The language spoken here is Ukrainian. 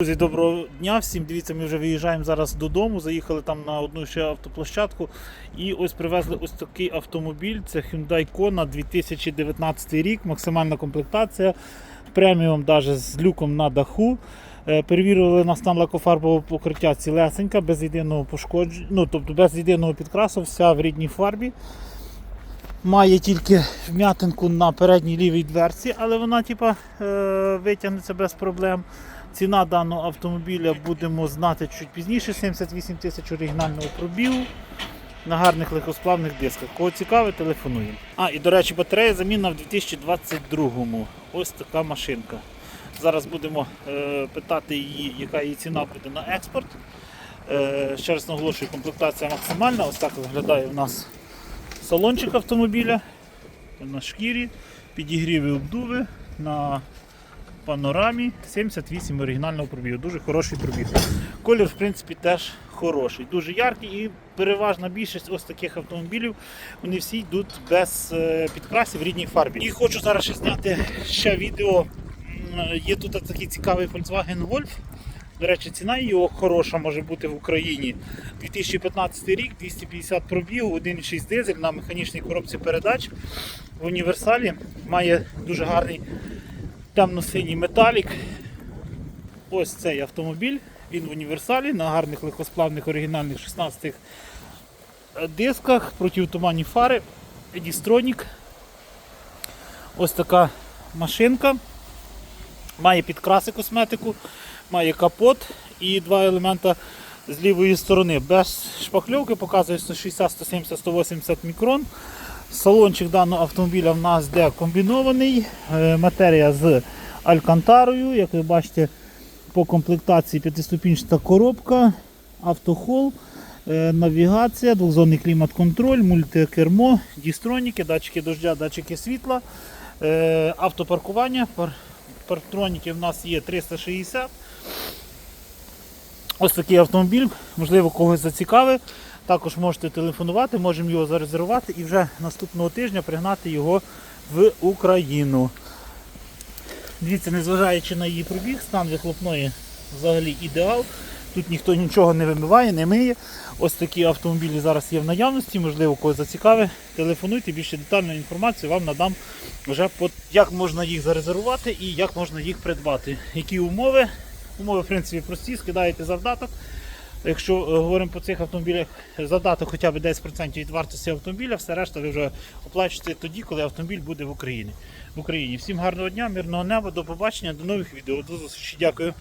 Друзі, доброго дня всім. Дивіться, ми вже виїжджаємо зараз додому. Заїхали там на одну ще автоплощадку. І ось привезли ось такий автомобіль. Це Hyundai Kona 2019 рік, максимальна комплектація. Преміум навіть з люком на даху. Е, Перевірили на стан лакофарбового покриття цілесенька, без єдиного пошкодження, ну тобто без єдиного підкрасу, вся в рідній фарбі. Має тільки вм'ятинку на передній лівій дверці, але вона типа, е, витягнеться без проблем. Ціна даного автомобіля будемо знати чуть пізніше. 78 тисяч оригінального пробігу на гарних легкосплавних дисках. Кого цікавить, телефонуємо. А, і до речі, батарея заміна в 2022-му. Ось така машинка. Зараз будемо е, питати її, яка її ціна буде на експорт. Е, ще раз наголошую, комплектація максимальна. Ось так виглядає у нас салончик автомобіля на шкірі, підігріви обдуви на панорамі 78 оригінального пробігу. Дуже хороший пробіг. Колір, в принципі, теж хороший, дуже яркий і переважна більшість ось таких автомобілів. Вони всі йдуть без е, підкрасів в рідній фарбі. І хочу зараз зняти ще відео. Є тут такий цікавий Volkswagen Golf. До речі, ціна його хороша може бути в Україні. 2015 рік, 250 пробігу, 1,6 дизель на механічній коробці передач в універсалі. Має дуже гарний темно-синій металік. Ось цей автомобіль. Він в універсалі на гарних легкосплавних оригінальних 16 дисках, противотуманні фари, Едістронік. Ось така машинка. Має підкраси косметику, має капот і два елемента з лівої сторони. Без шпакльовки показує 160, 170, 180 мікрон. Салончик даного автомобіля в нас де комбінований. Е, Матерія з алькантарою. Як ви бачите, по комплектації п'ятиступінчата коробка, автохол, е, навігація, двохзонний клімат-контроль, мультикермо, дістроніки, датчики дождя, датчики світла, е, автопаркування. Пар- Парктроніки в нас є 360. Ось такий автомобіль, можливо, когось зацікавив. Також можете телефонувати, можемо його зарезервувати і вже наступного тижня пригнати його в Україну. Дивіться, незважаючи на її пробіг, стан вихлопної взагалі ідеал. Тут ніхто нічого не вимиває, не миє. Ось такі автомобілі зараз є в наявності, можливо, когось зацікавить. Телефонуйте, більше детальну інформацію вам надам вже по як можна їх зарезервувати і як можна їх придбати. Які умови? Умови, в принципі, прості, скидаєте завдаток. Якщо е, говоримо по цих автомобілях, завдаток хоча б 10% від вартості автомобіля, все решта ви вже оплачуєте тоді, коли автомобіль буде в Україні. В Україні. Всім гарного дня, мирного неба, до побачення, до нових відео. До зустрічі. Дякую.